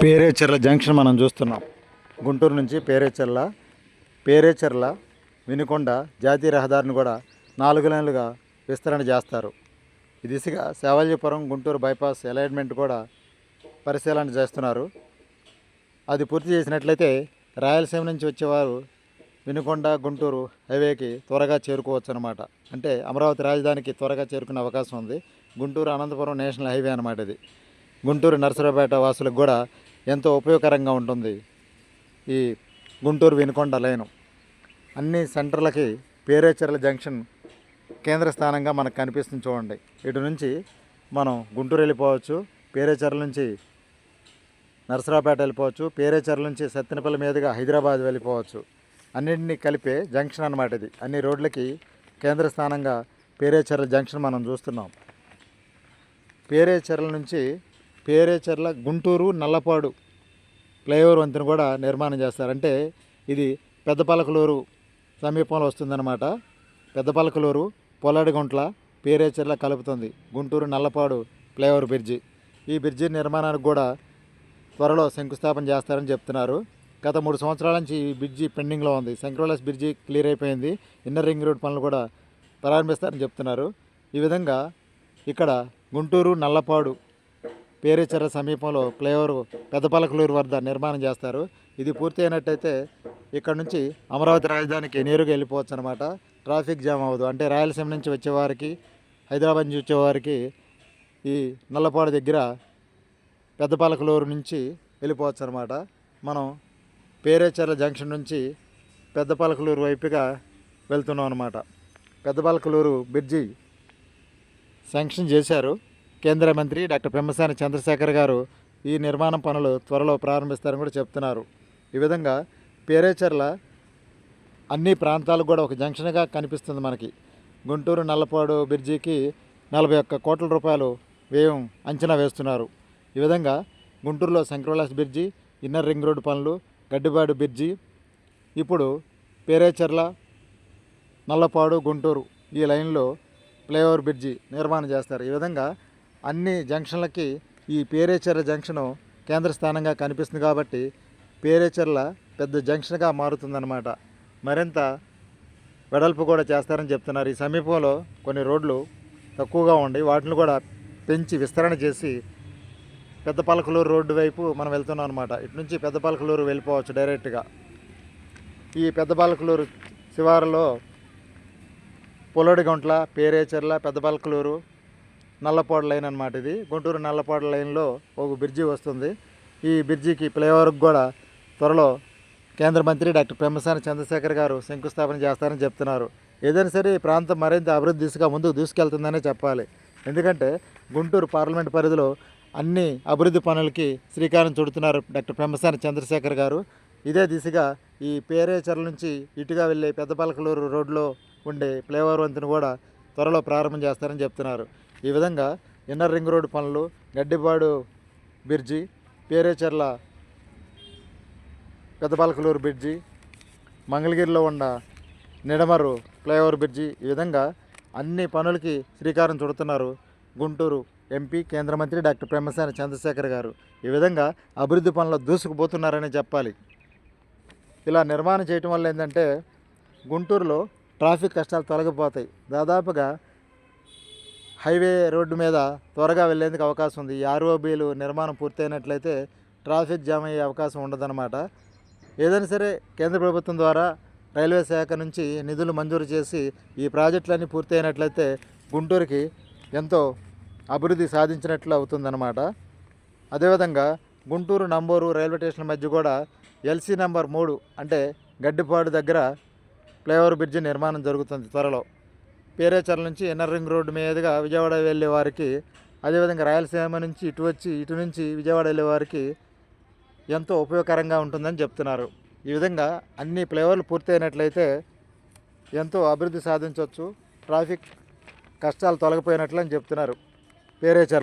Perecherla junction మనం చూస్తున్నాం. గుంటూరు నుంచి పేరేచెర్ల పేరేచెర్ల వినుకొండ జాతీయ రహదారిని కూడా నాలుగు లైన్లుగా విస్తరణ చేస్తారు. ఈ దిశగా శివాజీపురం గుంటూరు బైపాస్ అలైన్మెంట్ కూడా పరిశీలన చేస్తున్నారు. అది పూర్తి చేసినట్లయితే రాయలసీమ నుంచి వచ్చేవారు వినుకొండ గుంటూరు హైవేకి త్వరగా చేరుకోవచ్చు అనమాట అంటే అమరావతి రాజధానికి త్వరగా చేరుకునే అవకాశం ఉంది. గుంటూరు అనంతపురం నేషనల్ హైవే అనమాట ఇది. గుంటూరు నర్సరావుపేట వాసులకు కూడా ఎంతో ఉపయోగకరంగా ఉంటుంది. ఈ గుంటూరు వినుకొండ లైను. అన్ని సెంటర్లకి పేరేచెర్ల జంక్షన్ కేంద్ర స్థానంగా మనకు కనిపిస్తుంది చూడండి. ఇటు నుంచి మనం గుంటూరు వెళ్ళిపోవచ్చు పేరేచెర్ల నుంచి నరసరావుపేట వెళ్ళిపోవచ్చు పేరేచెర్ల నుంచి సత్తెనపల్లి మీదుగా హైదరాబాద్ వెళ్ళిపోవచ్చు. అన్నింటినీ కలిపే జంక్షన్ అన్నమాట ఇది. అన్ని రోడ్లకి కేంద్ర స్థానంగా పేరేచెర్ల జంక్షన్ మనం చూస్తున్నాం. పేరేచెర్ల నుంచి పేరేచెర్ల గుంటూరు నల్లపాడు ఫ్లైఓవర్ వంతెన కూడా నిర్మాణం చేస్తారంటే ఇది పెద్దపలకలూరు సమీపంలో వస్తుందన్నమాట. పెద్దపలకలూరు పొలాడిగుంట్ల పేరేచెర్ల కలుపుతుంది. Guntur Nallapadu flyover bridge. ఈ బ్రిడ్జి నిర్మాణానికి కూడా త్వరలో శంకుస్థాపన చేస్తారని చెప్తున్నారు. గత మూడు సంవత్సరాల నుంచి ఈ బ్రిడ్జి పెండింగ్లో ఉంది. శంకరలాస్ బ్రిడ్జి క్లియర్ అయిపోయింది. ఇన్నర్ రింగ్ రోడ్ పనులు కూడా ప్రారంభిస్తారని చెప్తున్నారు. ఈ విధంగా ఇక్కడ గుంటూరు నల్లపాడు పేరేచెర్ల సమీపంలో ఫ్లైఓవర్ పెద్దపలకలూరు వద్ద నిర్మాణం చేస్తారు. ఇది పూర్తి అయినట్టయితే ఇక్కడ నుంచి అమరావతి రాజధానికి నేరుగా వెళ్ళిపోవచ్చు అనమాట ట్రాఫిక్ జామ్ అవ్వదు. అంటే రాయలసీమ నుంచి వచ్చేవారికి హైదరాబాద్ నుంచి వచ్చేవారికి ఈ నల్లపాడు దగ్గర పెద్దపాలకలూరు నుంచి వెళ్ళిపోవచ్చు అనమాట మనం పేరేచర్ల జంక్షన్ నుంచి పెద్దపాలకలూరు వైపుగా వెళ్తున్నాం అనమాట పెద్దపాలకలూరు బ్రిడ్జి శాంక్షన్ చేశారు. కేంద్ర మంత్రి డాక్టర్ పెమ్మసాని చంద్రశేఖర్ గారు ఈ నిర్మాణం పనులు త్వరలో ప్రారంభిస్తారని కూడా చెప్తున్నారు. ఈ విధంగా పేరేచెర్ల అన్ని ప్రాంతాలకు కూడా ఒక జంక్షన్గా కనిపిస్తుంది మనకి. గుంటూరు నల్లపాడు బ్రిడ్జికి నలభై ఒక్క కోట్ల రూపాయలు వ్యయం అంచనా వేస్తున్నారు. ఈ విధంగా గుంటూరులో Shankarvilas bridge inner ring road పనులు గడ్డిబాడు బ్రిడ్జి ఇప్పుడు పేరేచెర్ల నల్లపాడు గుంటూరు ఈ లైన్లో ఫ్లైఓవర్ బ్రిడ్జి నిర్మాణం చేస్తారు. ఈ విధంగా అన్ని జంక్షన్లకి ఈ పేరేచెర్ల జంక్షను కేంద్ర స్థానంగా కనిపిస్తుంది కాబట్టి పేరేచెర్ల పెద్ద జంక్షన్గా మారుతుందన్నమాట. మరింత వెడల్పు కూడా చేస్తారని చెప్తున్నారు. ఈ సమీపంలో కొన్ని రోడ్లు తక్కువగా ఉండి వాటిని కూడా పెంచి విస్తరణ చేసి పెద్ద పలకలూరు రోడ్డు వైపు మనం వెళ్తున్నాం అనమాట ఇటు నుంచి పెద్ద పలకలూరు వెళ్ళిపోవచ్చు డైరెక్ట్గా. ఈ పెద్ద పలకలూరు శివారులో పొలడిగుంట్ల పేరేచెర్ల పెద్ద పలకలూరు నల్లపాడు లైన్ అనమాట ఇది. గుంటూరు నల్లపాడు లైన్లో ఒక బ్రిడ్జి వస్తుంది. ఈ బ్రిడ్జికి ఫ్లైఓవర్కి కూడా త్వరలో కేంద్ర మంత్రి డాక్టర్ పెమ్మసాని చంద్రశేఖర్ గారు శంకుస్థాపన చేస్తారని చెప్తున్నారు. ఏదైనా సరే ఈ ప్రాంతం మరింత అభివృద్ధి దిశగా ముందుకు దూసుకెళ్తుందనే చెప్పాలి. ఎందుకంటే గుంటూరు పార్లమెంట్ పరిధిలో అన్ని అభివృద్ధి పనులకి శ్రీకారం చుడుతున్నారు డాక్టర్ పెమ్మసాని చంద్రశేఖర్ గారు. ఇదే దిశగా ఈ పేరేచర్ల నుంచి ఇటుగా వెళ్ళే పెద్దపలకలూరు రోడ్లో ఉండే ఫ్లైఓవర్ వంతెన కూడా త్వరలో ప్రారంభం చేస్తారని చెప్తున్నారు. ఈ విధంగా ఇన్నర్ రింగ్ రోడ్డు పనులు గడ్డిపాడు బ్రిడ్జి పేరేచర్ల పెద్దపాలకలూరు బ్రిడ్జి మంగళగిరిలో ఉన్న నిడమరు ఫ్లైఓవర్ బ్రిడ్జి ఈ విధంగా అన్ని పనులకి శ్రీకారం చుడుతున్నారు. గుంటూరు ఎంపీ కేంద్ర మంత్రి డాక్టర్ పెమ్మసాని చంద్రశేఖర్ గారు ఈ విధంగా అభివృద్ధి పనులు దూసుకుపోతున్నారని చెప్పాలి. ఇలా నిర్మాణం చేయటం వల్ల ఏంటంటే గుంటూరులో ట్రాఫిక్ కష్టాలు తొలగిపోతాయి. దాదాపుగా హైవే రోడ్డు మీద త్వరగా వెళ్ళేందుకు అవకాశం ఉంది. ఈ ఆర్ఓబీలు నిర్మాణం పూర్తయినట్లయితే ట్రాఫిక్ జామ్ అయ్యే అవకాశం ఉండదన్నమాట. ఏదైనా సరే కేంద్ర ప్రభుత్వం ద్వారా రైల్వే శాఖ నుంచి నిధులు మంజూరు చేసి ఈ ప్రాజెక్టులన్నీ పూర్తయినట్లయితే గుంటూరుకి ఎంతో అభివృద్ధి సాధించినట్లు అవుతుందన్నమాట. అదేవిధంగా గుంటూరు నంబూరు రైల్వే స్టేషన్ మధ్య కూడా ఎల్సీ నెంబర్ మూడు అంటే గడ్డిపాడు దగ్గర ఫ్లైఓవర్ బ్రిడ్జి నిర్మాణం జరుగుతుంది త్వరలో. పేరేచర్ల నుంచి ఇన్నర్ రింగ్ రోడ్డు మీదుగా విజయవాడ వెళ్ళే వారికి అదేవిధంగా రాయలసీమ నుంచి ఇటు వచ్చి ఇటు నుంచి విజయవాడ వెళ్ళే వారికి ఎంతో ఉపయోగకరంగా ఉంటుందని చెప్తున్నారు. ఈ విధంగా అన్ని ఫ్లేవర్లు పూర్తయినట్లయితే ఎంతో అభివృద్ధి సాధించవచ్చు. ట్రాఫిక్ కష్టాలు తొలగిపోయినట్లు అని చెప్తున్నారు పేరేచర్